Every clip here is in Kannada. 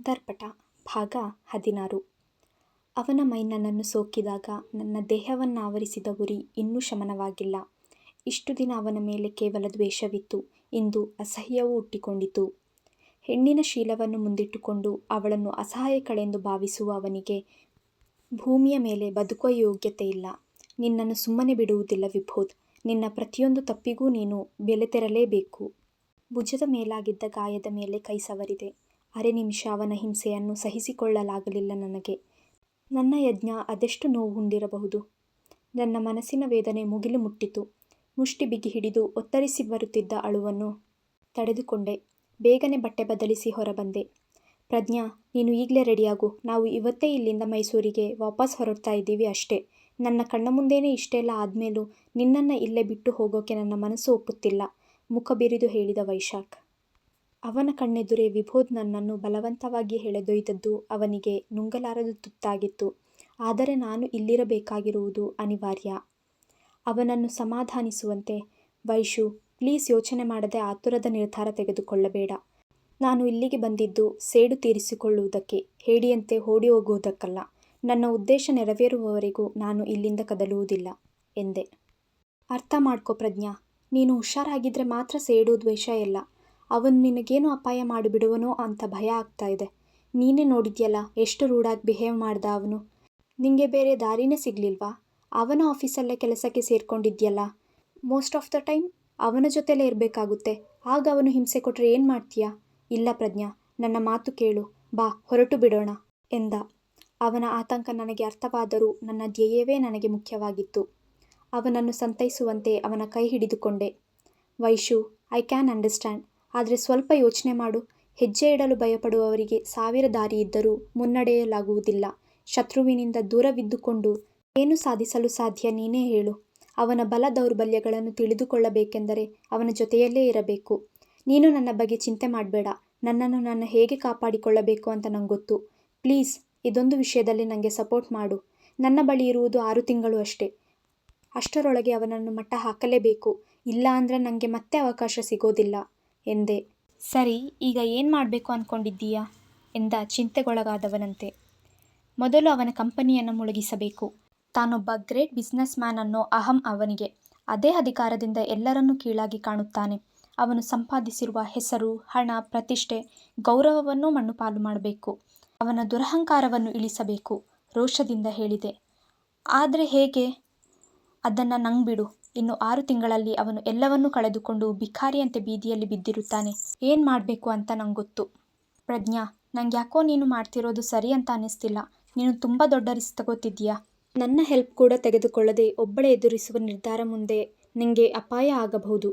ಅಂತರ್ಪಟ ಭಾಗ ಹದಿನಾರು ಅವನ ಮೈ ನನ್ನನ್ನು ಸೋಕಿದಾಗ ನನ್ನ ದೇಹವನ್ನಾವರಿಸಿದ ಉರಿ ಇನ್ನೂ ಶಮನವಾಗಿಲ್ಲ. ಇಷ್ಟು ದಿನ ಅವನ ಮೇಲೆ ಕೇವಲ ದ್ವೇಷವಿತ್ತು, ಇಂದು ಅಸಹ್ಯವೂ ಹುಟ್ಟಿಕೊಂಡಿತು. ಹೆಣ್ಣಿನ ಶೀಲವನ್ನು ಮುಂದಿಟ್ಟುಕೊಂಡು ಅವಳನ್ನು ಅಸಹಾಯಕಳೆಂದು ಭಾವಿಸುವ ಅವನಿಗೆ ಭೂಮಿಯ ಮೇಲೆ ಬದುಕುವ ಯೋಗ್ಯತೆಯಿಲ್ಲ. ನಿನ್ನನ್ನು ಸುಮ್ಮನೆ ಬಿಡುವುದಿಲ್ಲ ವಿಭೋದ್. ನಿನ್ನ ಪ್ರತಿಯೊಂದು ತಪ್ಪಿಗೂ ನೀನು ಬೆಲೆ ತೆರಲೇಬೇಕು ಭುಜದ ಮೇಲಾಗಿದ್ದ ಗಾಯದ ಮೇಲೆ ಕೈ ಸವರಿದೆ. ಅರೆ ನಿಮಿಷ ಅವನ ಹಿಂಸೆಯನ್ನು ಸಹಿಸಿಕೊಳ್ಳಲಾಗಲಿಲ್ಲ ನನಗೆ. ನನ್ನ ಯಜ್ಞ ಅದೆಷ್ಟು ನೋವು ಉಂಡಿರಬಹುದು. ನನ್ನ ಮನಸ್ಸಿನ ವೇದನೆ ಮುಗಿಲು ಮುಟ್ಟಿತು. ಮುಷ್ಟಿ ಬಿಗಿ ಹಿಡಿದು ಒತ್ತರಿಸಿ ಬರುತ್ತಿದ್ದ ಅಳುವನ್ನು ತಡೆದುಕೊಂಡೆ. ಬೇಗನೆ ಬಟ್ಟೆ ಬದಲಿಸಿ ಹೊರಬಂದೆ. ಪ್ರಜ್ಞಾ, ನೀನು ಈಗಲೇ ರೆಡಿಯಾಗು. ನಾವು ಇವತ್ತೇ ಇಲ್ಲಿಂದ ಮೈಸೂರಿಗೆ ವಾಪಸ್ ಹೊರಡ್ತಾ ಇದ್ದೀವಿ ಅಷ್ಟೇ. ನನ್ನ ಕಣ್ಣ ಮುಂದೇನೆ ಇಷ್ಟೆಲ್ಲ ಆದಮೇಲೂ ನಿನ್ನನ್ನು ಇಲ್ಲೇ ಬಿಟ್ಟು ಹೋಗೋಕೆ ನನ್ನ ಮನಸ್ಸು ಒಪ್ಪುತ್ತಿಲ್ಲ ಮುಖ ಬಿರಿದು ಹೇಳಿದ ವೈಶಾಖ್. ಅವನ ಕಣ್ಣೆದುರೇ ವಿಭೋದ್ ನನ್ನನ್ನು ಬಲವಂತವಾಗಿ ಎಳೆದೊಯ್ದದ್ದು ಅವನಿಗೆ ನುಂಗಲಾರದ ತುತ್ತಾಗಿತ್ತು. ಆದರೆ ನಾನು ಇಲ್ಲಿರಬೇಕಾಗಿರುವುದು ಅನಿವಾರ್ಯ. ಅವನನ್ನು ಸಮಾಧಾನಿಸುವಂತೆ, ವೈಶು ಪ್ಲೀಸ್ ಯೋಚನೆ ಮಾಡದೆ ಆತುರದ ನಿರ್ಧಾರ ತೆಗೆದುಕೊಳ್ಳಬೇಡ. ನಾನು ಇಲ್ಲಿಗೆ ಬಂದಿದ್ದು ಸೇಡು ತೀರಿಸಿಕೊಳ್ಳುವುದಕ್ಕೆ, ಹೇಡಿಯಂತೆ ಓಡಿ ಹೋಗುವುದಕ್ಕಲ್ಲ. ನನ್ನ ಉದ್ದೇಶ ನೆರವೇರುವವರೆಗೂ ನಾನು ಇಲ್ಲಿಂದ ಕದಲುವುದಿಲ್ಲ ಎಂದೆ. ಅರ್ಥ ಮಾಡ್ಕೋ ಪ್ರಜ್ಞಾ. ನೀನು ಹುಷಾರಾಗಿದ್ದರೆ ಮಾತ್ರ ಸೇಡು ದ್ವೇಷ ಎಲ್ಲ. ಅವನು ನಿನಗೇನು ಅಪಾಯ ಮಾಡಿಬಿಡುವನೋ ಅಂತ ಭಯ ಆಗ್ತಾ ಇದೆ. ನೀನೇ ನೋಡಿದ್ಯಲ್ಲ ಎಷ್ಟು ರೂಡಾಗಿ ಬಿಹೇವ್ ಮಾಡ್ದ ಅವನು. ನಿಂಗೆ ಬೇರೆ ದಾರಿನೇ ಸಿಗ್ಲಿಲ್ವಾ. ಅವನ ಆಫೀಸಲ್ಲೇ ಕೆಲಸಕ್ಕೆ ಸೇರಿಕೊಂಡಿದ್ಯಲ್ಲ ಮೋಸ್ಟ್ ಆಫ್ ದ ಟೈಮ್ ಅವನ ಜೊತೆಲೇ ಇರಬೇಕಾಗುತ್ತೆ ಆಗ ಅವನು ಹಿಂಸೆ ಕೊಟ್ಟರೆ ಏನು ಮಾಡ್ತೀಯಾ ಇಲ್ಲ ಪ್ರಜ್ಞಾ, ನನ್ನ ಮಾತು ಕೇಳು. ಬಾ ಹೊರಟು ಬಿಡೋಣ ಎಂದ. ಅವನ ಆತಂಕ ನನಗೆ ಅರ್ಥವಾದರೂ ನನ್ನ ಧ್ಯೇಯವೇ ನನಗೆ ಮುಖ್ಯವಾಗಿತ್ತು. ಅವನನ್ನು ಸಂತೈಸುವಂತೆ ಅವನ ಕೈ ಹಿಡಿದುಕೊಂಡೆ. Vaishu I can understand. ಆದ್ರೆ ಸ್ವಲ್ಪ ಯೋಚನೆ ಮಾಡು. ಹೆಜ್ಜೆ ಇಡಲು ಭಯಪಡುವವರಿಗೆ ಸಾವಿರ ದಾರಿ ಇದ್ದರೂ ಮುನ್ನಡೆಯಲಾಗುವುದಿಲ್ಲ. ಶತ್ರುವಿನಿಂದ ದೂರವಿದ್ದುಕೊಂಡು ಏನು ಸಾಧಿಸಲು ಸಾಧ್ಯ ನೀನೇ ಹೇಳು. ಅವನ ಬಲ ದೌರ್ಬಲ್ಯಗಳನ್ನು ತಿಳಿದುಕೊಳ್ಳಬೇಕೆಂದರೆ ಅವನ ಜೊತೆಯಲ್ಲೇ ಇರಬೇಕು. ನೀನು ನನ್ನ ಬಗ್ಗೆ ಚಿಂತೆ ಮಾಡಬೇಡ ನನ್ನನ್ನು ನಾನು ಹೇಗೆ ಕಾಪಾಡಿಕೊಳ್ಳಬೇಕು ಅಂತ ನಂಗೊತ್ತು. ಪ್ಲೀಸ್, ಇದೊಂದು ವಿಷಯದಲ್ಲಿ ನನಗೆ ಸಪೋರ್ಟ್ ಮಾಡು. ನನ್ನ ಬಳಿ ಇರುವುದು ಆರು ತಿಂಗಳು ಅಷ್ಟೇ. ಅಷ್ಟರೊಳಗೆ ಅವನನ್ನು ಮಟ್ಟ ಹಾಕಲೇಬೇಕು. ಇಲ್ಲ ಅಂದರೆ ನನಗೆ ಮತ್ತೆ ಅವಕಾಶ ಸಿಗೋದಿಲ್ಲ ಎಂದೆ. ಸರಿ ಈಗ ಏನು ಮಾಡಬೇಕು ಅಂದ್ಕೊಂಡಿದ್ದೀಯಾ ಎಂದ ಚಿಂತೆಗೊಳಗಾದವನಂತೆ. ಮೊದಲು ಅವನ ಕಂಪನಿಯನ್ನು ಮುಳುಗಿಸಬೇಕು. ತಾನೊಬ್ಬ ಗ್ರೇಟ್ ಬಿಸ್ನೆಸ್ ಮ್ಯಾನ್ ಅನ್ನೋ ಅಹಂ ಅವನಿಗೆ. ಅದೇ ಅಧಿಕಾರದಿಂದ ಎಲ್ಲರನ್ನೂ ಕೀಳಾಗಿ ಕಾಣುತ್ತಾನೆ. ಅವನು ಸಂಪಾದಿಸಿರುವ ಹೆಸರು, ಹಣ, ಪ್ರತಿಷ್ಠೆ, ಗೌರವವನ್ನೂ ಮಣ್ಣುಪಾಲು ಮಾಡಬೇಕು ಅವನ ದುರಹಂಕಾರವನ್ನು ಇಳಿಸಬೇಕು ರೋಷದಿಂದ ಹೇಳಿದೆ. ಆದರೆ ಹೇಗೆ. ಅದನ್ನು ನಂಗೆ ಬಿಡು. ಇನ್ನು ಆರು ತಿಂಗಳಲ್ಲಿ ಅವನು ಎಲ್ಲವನ್ನೂ ಕಳೆದುಕೊಂಡು ಭಿಕಾರಿಯಂತೆ ಬೀದಿಯಲ್ಲಿ ಬಿದ್ದಿರುತ್ತಾನೆ. ಏನು ಮಾಡಬೇಕು ಅಂತ ನಂಗೊತ್ತು. ಪ್ರಜ್ಞಾ, ನಂಗ್ಯಾಕೋ ನೀನು ಮಾಡ್ತಿರೋದು ಸರಿ ಅಂತ ಅನ್ನಿಸ್ತಿಲ್ಲ. ನೀನು ತುಂಬ ದೊಡ್ಡ ರಿಸ್ಕ್ ತಗೋತಿದ್ದೀಯ. ನನ್ನ ಹೆಲ್ಪ್ ಕೂಡ ತೆಗೆದುಕೊಳ್ಳದೆ ಒಬ್ಬಳೇ ಎದುರಿಸುವ ನಿರ್ಧಾರ ಮುಂದೆ ನಿಂಗೆ ಅಪಾಯ ಆಗಬಹುದು.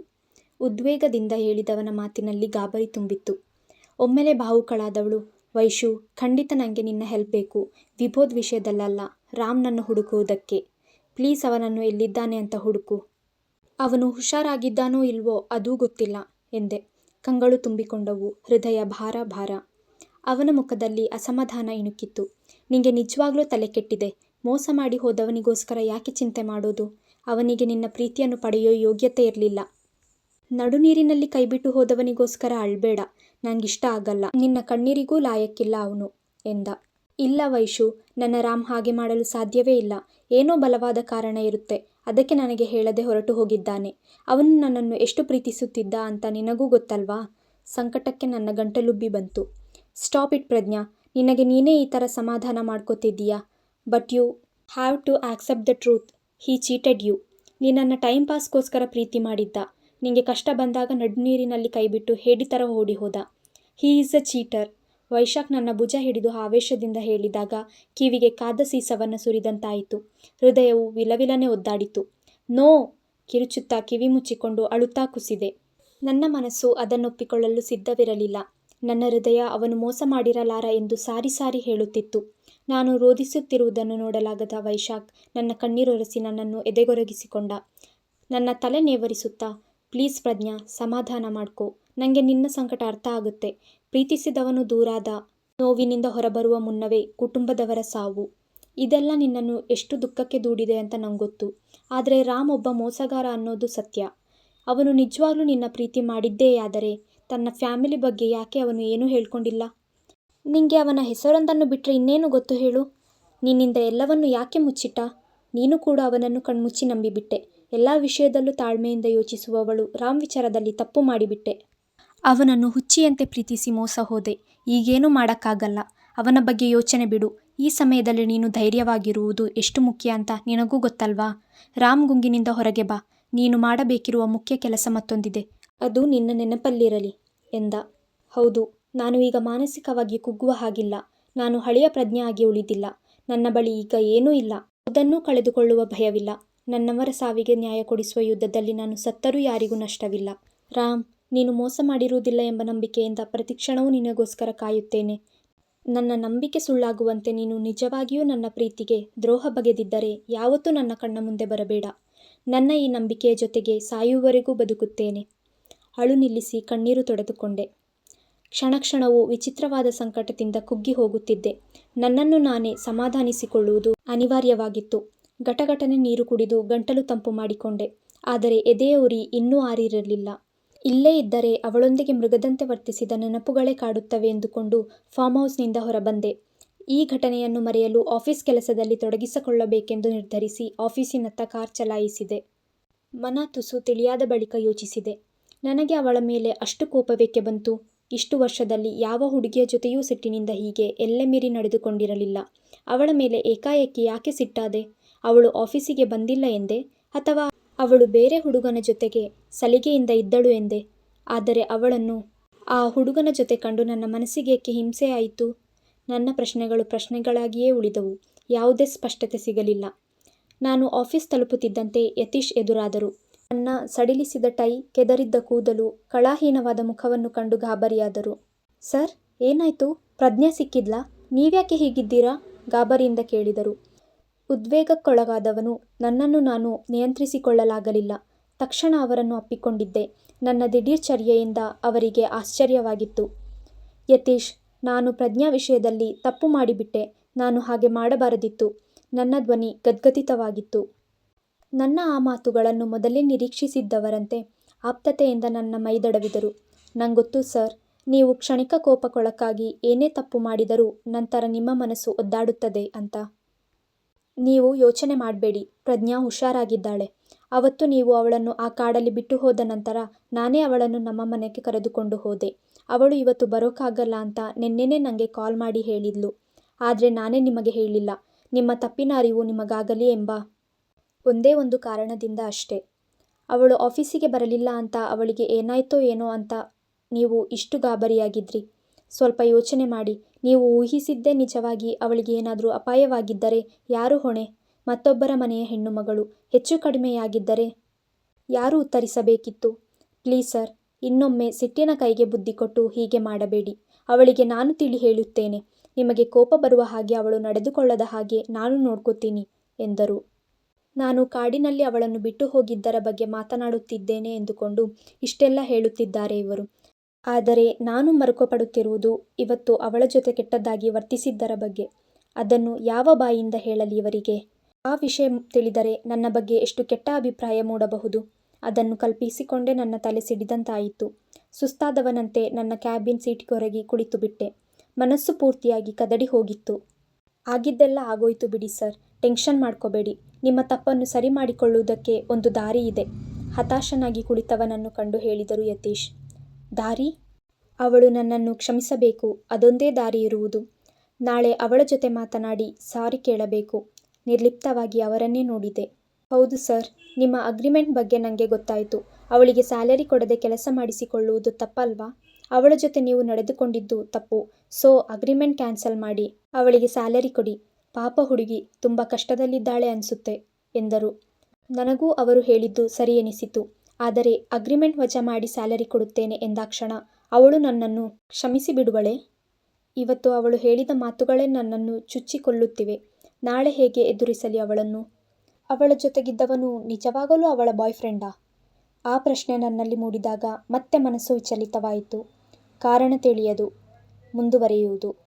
ಉದ್ವೇಗದಿಂದ ಹೇಳಿದವನ ಮಾತಿನಲ್ಲಿ ಗಾಬರಿ ತುಂಬಿತ್ತು. ಒಮ್ಮೆಲೆ ಭಾವುಕಳಾದವಳು, ವೈಶು ಖಂಡಿತ ನನಗೆ ನಿನ್ನ ಹೆಲ್ಪ್ ಬೇಕು. ವಿಭೋದ್ ವಿಷಯದಲ್ಲಲ್ಲ, ರಾಮ್ನನ್ನು ಹುಡುಕುವುದಕ್ಕೆ. ಪ್ಲೀಸ್ ಅವನನ್ನು ಎಲ್ಲಿದ್ದಾನೆ ಅಂತ ಹುಡುಕು. ಅವನು ಹುಷಾರಾಗಿದ್ದಾನೋ ಇಲ್ವೋ ಅದೂ ಗೊತ್ತಿಲ್ಲ ಎಂದೆ. ಕಂಗಳು ತುಂಬಿಕೊಂಡವು. ಹೃದಯ ಭಾರ ಭಾರ. ಅವನ ಮುಖದಲ್ಲಿ ಅಸಮಾಧಾನ ಇಣುಕಿತ್ತು. ನಿಂಗೆ ನಿಜವಾಗ್ಲೂ ತಲೆ ಕೆಟ್ಟಿದೆ. ಮೋಸ ಮಾಡಿ ಹೋದವನಿಗೋಸ್ಕರ ಯಾಕೆ ಚಿಂತೆ ಮಾಡೋದು. ಅವನಿಗೆ ನಿನ್ನ ಪ್ರೀತಿಯನ್ನು ಪಡೆಯೋ ಯೋಗ್ಯತೆ ಇರಲಿಲ್ಲ ನಡುನೀರಿನಲ್ಲಿ ಕೈಬಿಟ್ಟು ಹೋದವನಿಗೋಸ್ಕರ ಅಳ್ಬೇಡ. ನನಗಿಷ್ಟ ಆಗಲ್ಲ. ನಿನ್ನ ಕಣ್ಣೀರಿಗೂ ಲಾಯಕ್ಕಿಲ್ಲ ಅವನು ಎಂದ. ಇಲ್ಲ ವೈಶು, ನನ್ನ ರಾಮ್ ಹಾಗೆ ಮಾಡಲು ಸಾಧ್ಯವೇ ಇಲ್ಲ. ಏನೋ ಬಲವಾದ ಕಾರಣ ಇರುತ್ತೆ. ಅದಕ್ಕೆ ನನಗೆ ಹೇಳದೆ ಹೊರಟು ಹೋಗಿದ್ದಾನೆ. ಅವನು ನನ್ನನ್ನು ಎಷ್ಟು ಪ್ರೀತಿಸುತ್ತಿದ್ದ ಅಂತ ನಿನಗೂ ಗೊತ್ತಲ್ವಾ. ಸಂಕಟಕ್ಕೆ ನನ್ನ ಗಂಟಲುಬ್ಬಿ ಬಂತು. Stop it Prajna. ನಿನಗೆ ನೀನೇ ಈ ಥರ ಸಮಾಧಾನ ಮಾಡ್ಕೋತಿದ್ದೀಯಾ but you have to accept the truth. He cheated you. ನಿನ್ನನ್ನು ಟೈಮ್ ಪಾಸ್ಗೋಸ್ಕರ ಪ್ರೀತಿ ಮಾಡಿದ್ದ. ನಿನಗೆ ಕಷ್ಟ ಬಂದಾಗ ನಡುನೀರಿನಲ್ಲಿ ಕೈಬಿಟ್ಟು ಹೇಡಿ ಥರ ಓಡಿ ಹೋದ. He is a cheater. Vaishakh ನನ್ನ ಭುಜ ಹಿಡಿದು ಆವೇಶದಿಂದ ಹೇಳಿದಾಗ ಕಿವಿಗೆ ಕಾದ ಸೀಸವನ್ನು ಸುರಿದಂತಾಯಿತು. ಹೃದಯವು ವಿಲವಿಲನೆ ಒದ್ದಾಡಿತು. ನೋ ಕಿರುಚುತ್ತಾ ಕಿವಿ ಮುಚ್ಚಿಕೊಂಡು ಅಳುತ್ತಾ ಕುಸಿದೆ. ನನ್ನ ಮನಸ್ಸು ಅದನ್ನೊಪ್ಪಿಕೊಳ್ಳಲು ಸಿದ್ಧವಿರಲಿಲ್ಲ. ನನ್ನ ಹೃದಯ ಅವನು ಮೋಸ ಮಾಡಿರಲಾರ ಎಂದು ಸಾರಿ ಸಾರಿ ಹೇಳುತ್ತಿತ್ತು. ನಾನು ರೋಧಿಸುತ್ತಿರುವುದನ್ನು ನೋಡಲಾಗದ ವೈಶಾಖ್ ನನ್ನ ಕಣ್ಣೀರೊರೆಸಿ ನನ್ನನ್ನು ಎದೆಗೊರಗಿಸಿಕೊಂಡ. ನನ್ನ ತಲೆ ನೇವರಿಸುತ್ತಾ, ಪ್ಲೀಸ್ ಪ್ರಜ್ಞಾ, ಸಮಾಧಾನ ಮಾಡ್ಕೋ. ನಂಗೆ ನಿನ್ನ ಸಂಕಟ ಅರ್ಥ ಆಗುತ್ತೆ. ಪ್ರೀತಿಸಿದವನು ದೂರಾದ ನೋವಿನಿಂದ ಹೊರಬರುವ ಮುನ್ನವೇ ಕುಟುಂಬದವರ ಸಾವು. ಇದೆಲ್ಲ ನಿನ್ನನ್ನು ಎಷ್ಟು ದುಃಖಕ್ಕೆ ದೂಡಿದೆ ಅಂತ ನಂಗೊತ್ತು. ಆದರೆ ರಾಮ್ ಒಬ್ಬ ಮೋಸಗಾರ ಅನ್ನೋದು ಸತ್ಯ. ಅವನು ನಿಜವಾಗ್ಲೂ ನಿನ್ನ ಪ್ರೀತಿ ಮಾಡಿದ್ದೇ ಆದರೆ ತನ್ನ ಫ್ಯಾಮಿಲಿ ಬಗ್ಗೆ ಯಾಕೆ ಅವನು ಏನೂ ಹೇಳ್ಕೊಂಡಿಲ್ಲ. ನಿಂಗೆ ಅವನ ಹೆಸರೊಂದನ್ನು ಬಿಟ್ಟರೆ ಇನ್ನೇನು ಗೊತ್ತು ಹೇಳು ನಿನ್ನಿಂದ ಎಲ್ಲವನ್ನು ಯಾಕೆ ಮುಚ್ಚಿಟ್ಟ ನೀನು ಕೂಡ ಅವನನ್ನು ಕಣ್ಮುಚ್ಚಿ ನಂಬಿಬಿಟ್ಟೆ ಎಲ್ಲ ವಿಷಯದಲ್ಲೂ ತಾಳ್ಮೆಯಿಂದ ಯೋಚಿಸುವವಳು ರಾಮ್ ವಿಚಾರದಲ್ಲಿ ತಪ್ಪು ಮಾಡಿಬಿಟ್ಟೆ ಅವನನ್ನು ಹುಚ್ಚಿಯಂತೆ ಪ್ರೀತಿಸಿ ಮೋಸ ಹೋದೆ. ಈಗೇನೂ ಮಾಡೋಕ್ಕಾಗಲ್ಲ. ಅವನ ಬಗ್ಗೆ ಯೋಚನೆ ಬಿಡು. ಈ ಸಮಯದಲ್ಲಿ ನೀನು ಧೈರ್ಯವಾಗಿರುವುದು ಎಷ್ಟು ಮುಖ್ಯ ಅಂತ ನಿನಗೂ ಗೊತ್ತಲ್ವಾ? ರಾಮ್ ಗುಂಗಿನಿಂದ ಹೊರಗೆ ಬಾ. ನೀನು ಮಾಡಬೇಕಿರುವ ಮುಖ್ಯ ಕೆಲಸ ಮತ್ತೊಂದಿದೆ. ಅದು ನಿನ್ನ ನೆನಪಲ್ಲಿರಲಿ ಎಂದ. ಹೌದು, ನಾನು ಈಗ ಮಾನಸಿಕವಾಗಿ ಕುಗ್ಗುವ ಹಾಗಿಲ್ಲ. ನಾನು ಹಳೆಯ ಪ್ರಜ್ಞೆ ಆಗಿ ಉಳಿದಿಲ್ಲ. ನನ್ನ ಬಳಿ ಈಗ ಏನೂ ಇಲ್ಲ. ಅದನ್ನೂ ಕಳೆದುಕೊಳ್ಳುವ ಭಯವಿಲ್ಲ. ನನ್ನವರ ಸಾವಿಗೆ ನ್ಯಾಯ ಕೊಡಿಸುವ ಯುದ್ಧದಲ್ಲಿ ನಾನು ಸತ್ತರೂ ಯಾರಿಗೂ ನಷ್ಟವಿಲ್ಲ. ರಾಮ್ ನೀನು ಮೋಸ ಮಾಡಿರುವುದಿಲ್ಲ ಎಂಬ ನಂಬಿಕೆಯಿಂದ ಪ್ರತಿಕ್ಷಣವೂ ನಿನಗೋಸ್ಕರ ಕಾಯುತ್ತೇನೆ. ನನ್ನ ನಂಬಿಕೆ ಸುಳ್ಳಾಗುವಂತೆ ನೀನು ನಿಜವಾಗಿಯೂ ನನ್ನ ಪ್ರೀತಿಗೆ ದ್ರೋಹ ಬಗೆದಿದ್ದರೆ ಯಾವತ್ತೂ ನನ್ನ ಕಣ್ಣ ಮುಂದೆ ಬರಬೇಡ. ನನ್ನ ಈ ನಂಬಿಕೆಯ ಜೊತೆಗೆ ಸಾಯುವವರೆಗೂ ಬದುಕುತ್ತೇನೆ. ಅಳು ನಿಲ್ಲಿಸಿ ಕಣ್ಣೀರು ತೊಡೆದುಕೊಂಡೆ. ಕ್ಷಣ ಕ್ಷಣವೂ ವಿಚಿತ್ರವಾದ ಸಂಕಟದಿಂದ ಕುಗ್ಗಿ ಹೋಗುತ್ತಿದ್ದೆ. ನನ್ನನ್ನು ನಾನೇ ಸಮಾಧಾನಿಸಿಕೊಳ್ಳುವುದು ಅನಿವಾರ್ಯವಾಗಿತ್ತು. ಘಟಘಟನೆ ನೀರು ಕುಡಿದು ಗಂಟಲು ತಂಪು ಮಾಡಿಕೊಂಡೆ. ಆದರೆ ಎದೆಯ ಉರಿ ಇನ್ನೂ ಆರಿರಲಿಲ್ಲ. ಇಲ್ಲೇ ಇದ್ದರೆ ಅವಳೊಂದಿಗೆ ಮೃಗದಂತೆ ವರ್ತಿಸಿದ ನೆನಪುಗಳೇ ಕಾಡುತ್ತವೆ ಎಂದುಕೊಂಡು ಫಾರ್ಮ್ ಹೌಸ್ನಿಂದ ಹೊರಬಂದೆ. ಈ ಘಟನೆಯನ್ನು ಮರೆಯಲು ಆಫೀಸ್ ಕೆಲಸದಲ್ಲಿ ತೊಡಗಿಸಿಕೊಳ್ಳಬೇಕೆಂದು ನಿರ್ಧರಿಸಿ ಆಫೀಸಿನತ್ತ ಕಾರ್ ಚಲಾಯಿಸಿದೆ. ಮನ ತುಸು ತಿಳಿಯಾದ ಬಳಿಕ ಯೋಚಿಸಿದೆ. ನನಗೆ ಅವಳ ಮೇಲೆ ಅಷ್ಟು ಕೋಪವೇಕೆ ಬಂತು? ಇಷ್ಟು ವರ್ಷದಲ್ಲಿ ಯಾವ ಹುಡುಗಿಯ ಜೊತೆಯೂ ಸಿಟ್ಟಿನಿಂದ ಹೀಗೆ ಎಲ್ಲೆ ಮೀರಿ ನಡೆದುಕೊಂಡಿರಲಿಲ್ಲ. ಅವಳ ಮೇಲೆ ಏಕಾಏಕಿ ಯಾಕೆ ಸಿಟ್ಟಾದೆ? ಅವಳು ಆಫೀಸಿಗೆ ಬಂದಿಲ್ಲ ಎಂದೇ? ಅಥವಾ ಅವಳು ಬೇರೆ ಹುಡುಗನ ಜೊತೆಗೆ ಸಲಿಗೆಯಿಂದ ಇದ್ದಳು ಎಂದೆ. ಆದರೆ ಅವಳನ್ನು, ಆ ಹುಡುಗನ ಜೊತೆ ಕಂಡು ನನ್ನ ಮನಸ್ಸಿಗೇಕೆ ಹಿಂಸೆಯಾಯಿತು ನನ್ನ ಪ್ರಶ್ನೆಗಳು ಪ್ರಶ್ನೆಗಳಾಗಿಯೇ ಉಳಿದವು. ಯಾವುದೇ ಸ್ಪಷ್ಟತೆ ಸಿಗಲಿಲ್ಲ. ನಾನು ಆಫೀಸ್ ತಲುಪುತ್ತಿದ್ದಂತೆ ಯತೀಶ್ ಎದುರಾದರು. ನನ್ನ ಸಡಿಲಿಸಿದ ಟೈ, ಕೆದರಿದ್ದ ಕೂದಲು, ಕಳಾಹೀನವಾದ ಮುಖವನ್ನು ಕಂಡು ಗಾಬರಿಯಾದರು. ಸರ್, ಏನಾಯ್ತು? ಪ್ರಜ್ಞೆ ಸಿಕ್ಕಿದ್ಲಾ? ನೀವ್ಯಾಕೆ ಹೀಗಿದ್ದೀರಾ? ಗಾಬರಿಯಿಂದ ಕೇಳಿದರು. ಉದ್ವೇಗಕ್ಕೊಳಗಾದವನು, ನನ್ನನ್ನು ನಾನು ನಿಯಂತ್ರಿಸಿಕೊಳ್ಳಲಾಗಲಿಲ್ಲ. ತಕ್ಷಣ ಅವರನ್ನು ಅಪ್ಪಿಕೊಂಡಿದ್ದೆ. ನನ್ನ ದಿಢೀರ್ ಚರ್ಯೆಯಿಂದ ಅವರಿಗೆ ಆಶ್ಚರ್ಯವಾಗಿತ್ತು. ಯತೀಶ್, ನಾನು ಪ್ರಜ್ಞಾ ವಿಷಯದಲ್ಲಿ ತಪ್ಪು ಮಾಡಿಬಿಟ್ಟೆ. ನಾನು ಹಾಗೆ ಮಾಡಬಾರದಿತ್ತು. ನನ್ನ ಧ್ವನಿ ಗದ್ಗದಿತವಾಗಿತ್ತು. ನನ್ನ ಆ ಮಾತುಗಳನ್ನು ಮೊದಲೇ ನಿರೀಕ್ಷಿಸಿದ್ದವರಂತೆ ಆಪ್ತತೆಯಿಂದ ನನ್ನ ಮೈದಡವಿದರು. ನಂಗೊತ್ತು, ಸರ್, ನೀವು ಕ್ಷಣಿಕ ಕೋಪಕ್ಕೊಳಗಾಗಿ ಏನೇ ತಪ್ಪು ಮಾಡಿದರೂ ನಂತರ ನಿಮ್ಮ ಮನಸ್ಸು ಒದ್ದಾಡುತ್ತದೆ ಅಂತ. ನೀವು ಯೋಚನೆ ಮಾಡಬೇಡಿ. ಪ್ರಜ್ಞಾ ಹುಷಾರಾಗಿದ್ದಾಳೆ. ಅವತ್ತು ನೀವು ಅವಳನ್ನು ಆ ಕಾಡಲ್ಲಿ ಬಿಟ್ಟು ಹೋದ ನಂತರ ನಾನೇ ಅವಳನ್ನು ನಮ್ಮ ಮನೆಗೆ ಕರೆದುಕೊಂಡು ಹೋದೆ. ಅವಳು ಇವತ್ತು ಬರೋಕ್ಕಾಗಲ್ಲ ಅಂತ ನಿನ್ನೆನೇ ನನಗೆ ಕಾಲ್ ಮಾಡಿ ಹೇಳಿದ್ಲು. ಆದರೆ ನಾನೇ ನಿಮಗೆ ಹೇಳಿಲ್ಲ. ನಿಮ್ಮ ತಪ್ಪಿನ ಅರಿವು ನಿಮಗಾಗಲಿ ಎಂಬ ಒಂದೇ ಒಂದು ಕಾರಣದಿಂದ ಅಷ್ಟೇ. ಅವಳು ಆಫೀಸಿಗೆ ಬರಲಿಲ್ಲ ಅಂತ ಅವಳಿಗೆ ಏನಾಯ್ತೋ ಏನೋ ಅಂತ ನೀವು ಇಷ್ಟು ಗಾಬರಿಯಾಗಿದ್ರಿ. ಸ್ವಲ್ಪ ಯೋಚನೆ ಮಾಡಿ, ನೀವು ಊಹಿಸಿದ್ದೇ ನಿಜವಾಗಿ ಅವಳಿಗೆ ಏನಾದರೂ ಅಪಾಯವಾಗಿದ್ದರೆ ಯಾರು ಹೊಣೆ? ಮತ್ತೊಬ್ಬರ ಮನೆಯ ಹೆಣ್ಣು ಮಗಳು ಹೆಚ್ಚು ಕಡಿಮೆಯಾಗಿದ್ದರೆ ಯಾರು ಉತ್ತರಿಸಬೇಕಿತ್ತು? ಪ್ಲೀಸ್ ಸರ್, ಇನ್ನೊಮ್ಮೆ ಸಿಟ್ಟಿನ ಕೈಗೆ ಬುದ್ಧಿ ಕೊಟ್ಟು ಹೀಗೆ ಮಾಡಬೇಡಿ. ಅವಳಿಗೆ ನಾನು ತಿಳಿ ಹೇಳುತ್ತೇನೆ, ನಿಮಗೆ ಕೋಪ ಬರುವ ಹಾಗೆ ಅವಳು ನಡೆದುಕೊಳ್ಳದ ಹಾಗೆ ನಾನು ನೋಡ್ಕೋತೀನಿ, ಎಂದರು. ನಾನು ಕಾಡಿನಲ್ಲಿ ಅವಳನ್ನು ಬಿಟ್ಟು ಹೋಗಿದ್ದರ ಬಗ್ಗೆ ಮಾತನಾಡುತ್ತಿದ್ದೇನೆ ಎಂದುಕೊಂಡು ಇಷ್ಟೆಲ್ಲ ಹೇಳುತ್ತಿದ್ದಾರೆ ಇವರು. ಆದರೆ ನಾನು ಮರುಕಪಡುತ್ತಿರುವುದು ಇವತ್ತು ಅವಳ ಜೊತೆ ಕೆಟ್ಟದ್ದಾಗಿ ವರ್ತಿಸಿದ್ದರ ಬಗ್ಗೆ. ಅದನ್ನು ಯಾವ ಬಾಯಿಯಿಂದ ಹೇಳಲಿ ಇವರಿಗೆ? ಆ ವಿಷಯ ತಿಳಿದರೆ ನನ್ನ ಬಗ್ಗೆ ಎಷ್ಟು ಕೆಟ್ಟ ಅಭಿಪ್ರಾಯ ಮೂಡಬಹುದು? ಅದನ್ನು ಕಲ್ಪಿಸಿಕೊಂಡೇ ನನ್ನ ತಲೆ ಸಿಡಿದಂತಾಯಿತು. ಸುಸ್ತಾದವನಂತೆ ನನ್ನ ಕ್ಯಾಬಿನ್ ಸೀಟ್ ಸೀಟಿಗೊರಗಿ ಕುಳಿತುಬಿಟ್ಟೆ ಮನಸ್ಸು ಪೂರ್ತಿಯಾಗಿ ಕದಡಿ ಹೋಗಿತ್ತು. ಆಗಿದ್ದೆಲ್ಲ ಆಗೋಯ್ತು ಬಿಡಿ ಸರ್. ಟೆನ್ಷನ್ ಮಾಡ್ಕೋಬೇಡಿ. ನಿಮ್ಮ ತಪ್ಪನ್ನು ಸರಿ ಮಾಡಿಕೊಳ್ಳುವುದಕ್ಕೆ ಒಂದು ದಾರಿ ಇದೆ. ಹತಾಶನಾಗಿ ಕುಳಿತವನನ್ನು ಕಂಡು ಹೇಳಿದರು ಯತೀಶ್. ದಾರಿ? ಅವಳು ನನ್ನನ್ನು ಕ್ಷಮಿಸಬೇಕು, ಅದೊಂದೇ ದಾರಿ ಇರುವುದು. ನಾಳೆ ಅವಳ ಜೊತೆ ಮಾತನಾಡಿ ಸಾರಿ ಕೇಳಬೇಕು. ನಿರ್ಲಿಪ್ತವಾಗಿ ಅವರನ್ನೇ ನೋಡಿದೆ. ಹೌದು ಸರ್, ನಿಮ್ಮ ಅಗ್ರಿಮೆಂಟ್ ಬಗ್ಗೆ ನನಗೆ ಗೊತ್ತಾಯಿತು. ಅವಳಿಗೆ ಸ್ಯಾಲರಿ ಕೊಡದೆ ಕೆಲಸ ಮಾಡಿಸಿಕೊಳ್ಳುವುದು ತಪ್ಪಲ್ವಾ? ಅವಳ ಜೊತೆ ನೀವು ನಡೆದುಕೊಂಡಿದ್ದು ತಪ್ಪು. ಸೊ, ಅಗ್ರಿಮೆಂಟ್ ಕ್ಯಾನ್ಸಲ್ ಮಾಡಿ. ಅವಳಿಗೆ ಸ್ಯಾಲರಿ ಕೊಡಿ. ಪಾಪ ಹುಡುಗಿ, ತುಂಬ ಕಷ್ಟದಲ್ಲಿದ್ದಾಳೆ ಅನಿಸುತ್ತೆ, ಎಂದರು. ನನಗೂ ಅವರು ಹೇಳಿದ್ದು ಸರಿ ಎನಿಸಿತು. ಆದರೆ ಅಗ್ರಿಮೆಂಟ್ ವಜಾ ಮಾಡಿ ಸ್ಯಾಲರಿ ಕೊಡುತ್ತೇನೆ ಎಂದಾಕ್ಷಣ ಅವಳು ನನ್ನನ್ನು ಕ್ಷಮಿಸಿ ಬಿಡುವಳೆ. ಇವತ್ತು ಅವಳು ಹೇಳಿದ ಮಾತುಗಳೇ ನನ್ನನ್ನು ಚುಚ್ಚಿಕೊಳ್ಳುತ್ತಿವೆ. ನಾಳೆ ಹೇಗೆ ಎದುರಿಸಲಿ ಅವಳನ್ನು? ಅವಳ ಜೊತೆಗಿದ್ದವನು ನಿಜವಾಗಲೂ ಅವಳ ಬಾಯ್ ಫ್ರೆಂಡಾ ಆ ಪ್ರಶ್ನೆ ನನ್ನಲ್ಲಿ ಮೂಡಿದಾಗ ಮತ್ತೆ ಮನಸ್ಸು ವಿಚಲಿತವಾಯಿತು. ಕಾರಣ ತಿಳಿಯದು, ಮುಂದುವರಿಯುವುದು.